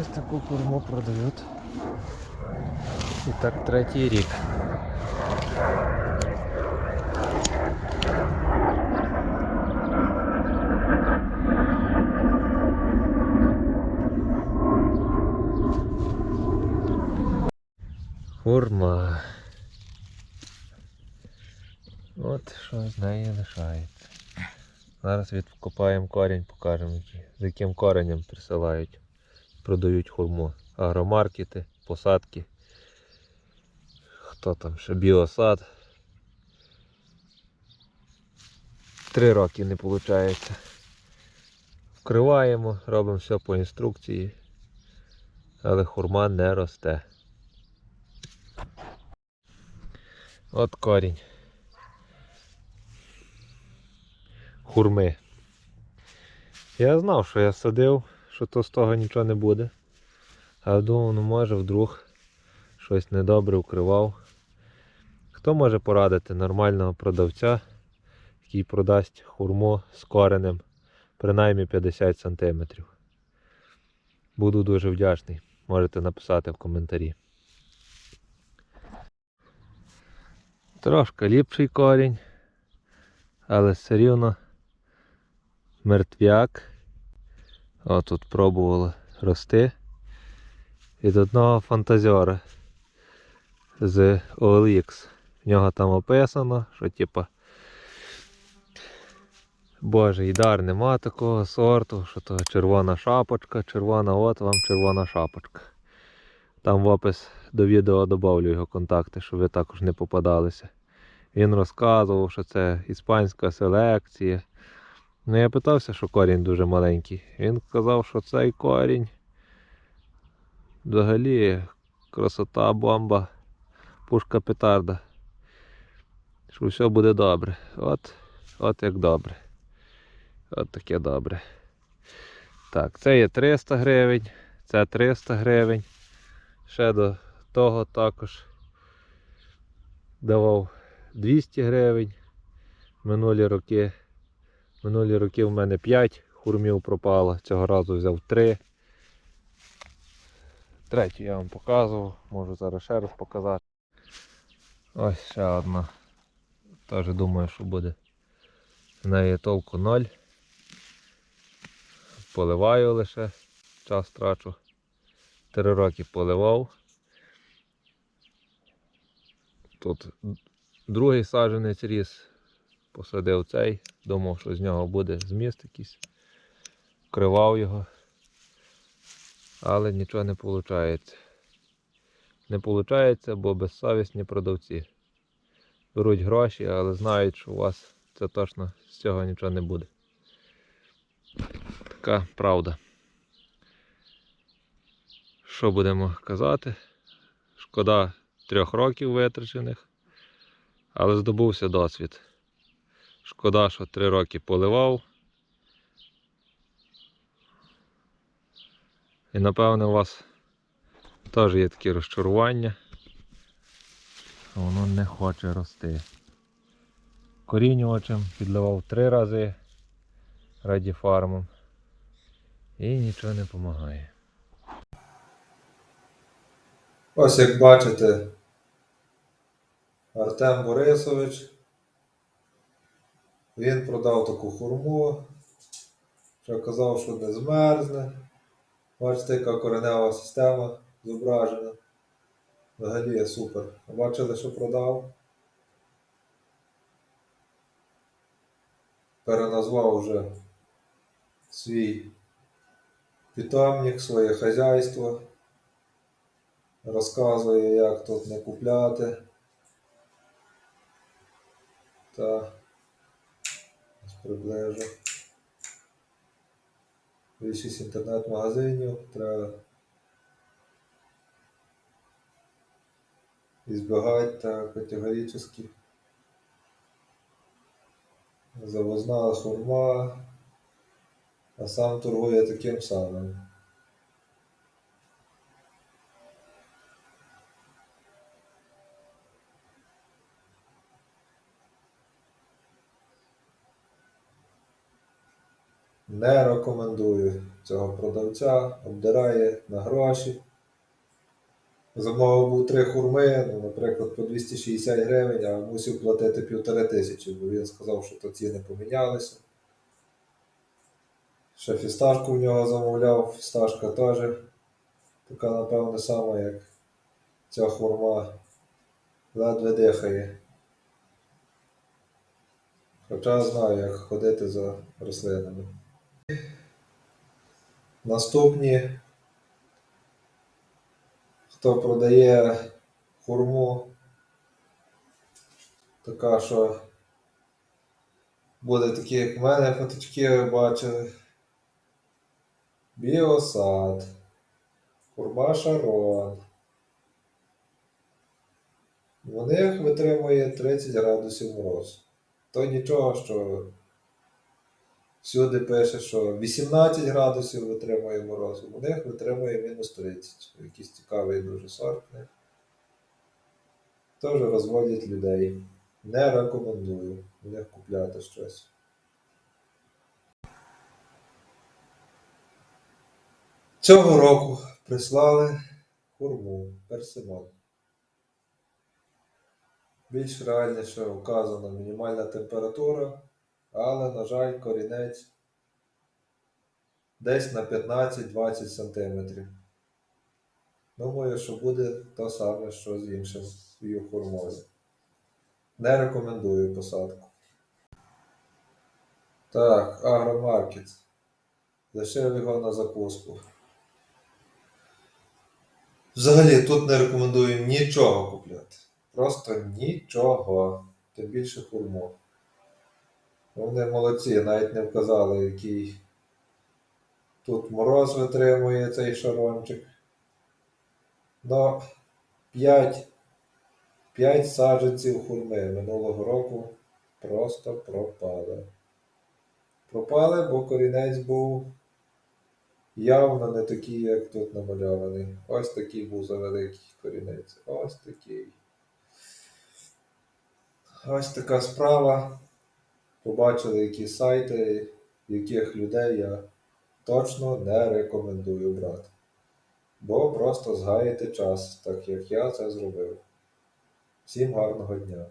Ось таку курму продають. І так третій рік. Хурма. От що з неї лишається. Зараз відкопаємо корінь, покажемо, який- з яким коренем присилають, Продають хурму. Агромаркети, посадки. Хто там ще біосад. Три роки не виходить. Вкриваємо, робимо все по інструкції, але хурма не росте. От корінь. Хурми. Я знав, що я садив, що то з того нічого не буде. Але думав, ну може вдруг щось недобре укривав. Хто може порадити нормального продавця, який продасть хурму з коренем принаймні 50 см. Буду дуже вдячний. Можете написати в коментарі. Трошки ліпший корінь, але все рівно мертвяк. О, тут пробували рости. Від одного фантазіора з OLX. В нього там описано, що типа Божий дар нема такого сорту, що то червона шапочка, червона, от вам червона шапочка. Там в опис до відео додавлю його контакти, щоб ви також не попадалися. Він розказував, що це іспанська селекція. Ну я питався, що корінь дуже маленький. Він сказав, що цей корінь взагалі красота, бомба, пушка петарда. Що все буде добре. От, от як добре. От таке добре. Так, це є 300 гривень, це 300 гривень. Ще до того також давав 200 гривень. Минулі роки. Минулі роки в мене 5 хурмів пропало, цього разу взяв 3. Третю я вам показував, можу зараз ще раз показати. Ось ще одна. Теж думаю, що буде. В неї толку 0. Поливаю лише, час трачу. Три роки поливав. Тут другий саджанець ріс, посадив цей, думав, що з нього буде зміст якийсь. Вкривав його, але нічого не виходить. Не виходить, бо безсовісні продавці. Беруть гроші, але знають, що у вас це точно з цього нічого не буде. Така правда. Що будемо казати? Шкода трьох років витрачених, але здобувся досвід. Шкода, що три роки поливав. І напевне у вас теж є такі розчарування. Воно не хоче рости. Корінювачем підливав три рази раді фармом. І нічого не допомагає. Ось як бачите, Артем Борисович. Він продав таку хурму, що казав, що не змерзне. Бачите, яка коренева система зображена. Взагалі є супер. Бачили, що продав? Переназвав вже свій питомник, своє хазяйство. Розказує, як тут не купляти. Та приближу. Більшість інтернет-магазинів треба избегать та категорически. Завозна сурма, а сам торгує таким самим. Не рекомендую цього продавця, обдирає на гроші. Замовив був три хурми, ну, наприклад, по 260 гривень, а мусив платити півтори тисячі, бо він сказав, що то ціни помінялися. Ще фісташку в нього замовляв, фісташка теж така, напевно, сама, як ця хурма. Ледве дихає. Хоча знаю, як ходити за рослинами. Наступні, хто продає хурму, така, що буде такі, як в мене фоточки ви бачили. Біосад, хурма Шарон. В них витримує 30 градусів морозу. То нічого, що всюди пише, що 18 градусів витримує морозу, у них витримує мінус 30. Якийсь цікавий дуже сорт. Теж розводять людей. Не рекомендую у них купляти щось. Цього року прислали хурму персимон. Більш реальніше вказана мінімальна температура, але, на жаль, корінець десь на 15-20 см. Думаю, що буде те саме, що з іншим свою хурмою. Не рекомендую посадку. Так, агромаркет. Лишив його на закуску. Взагалі тут не рекомендую нічого купляти. Просто нічого. Тим більше хурму. Вони молодці, навіть не вказали, який тут мороз витримує цей шарончик. Ну, 5, 5 саджанців хурми минулого року просто пропали. Пропали, бо корінець був явно не такий, як тут намальований. Ось такий був завеликий корінець. Ось такий. Ось така справа. Побачили, які сайти, яких людей я точно не рекомендую брати. Бо просто згаєте час, так як я це зробив. Всім гарного дня!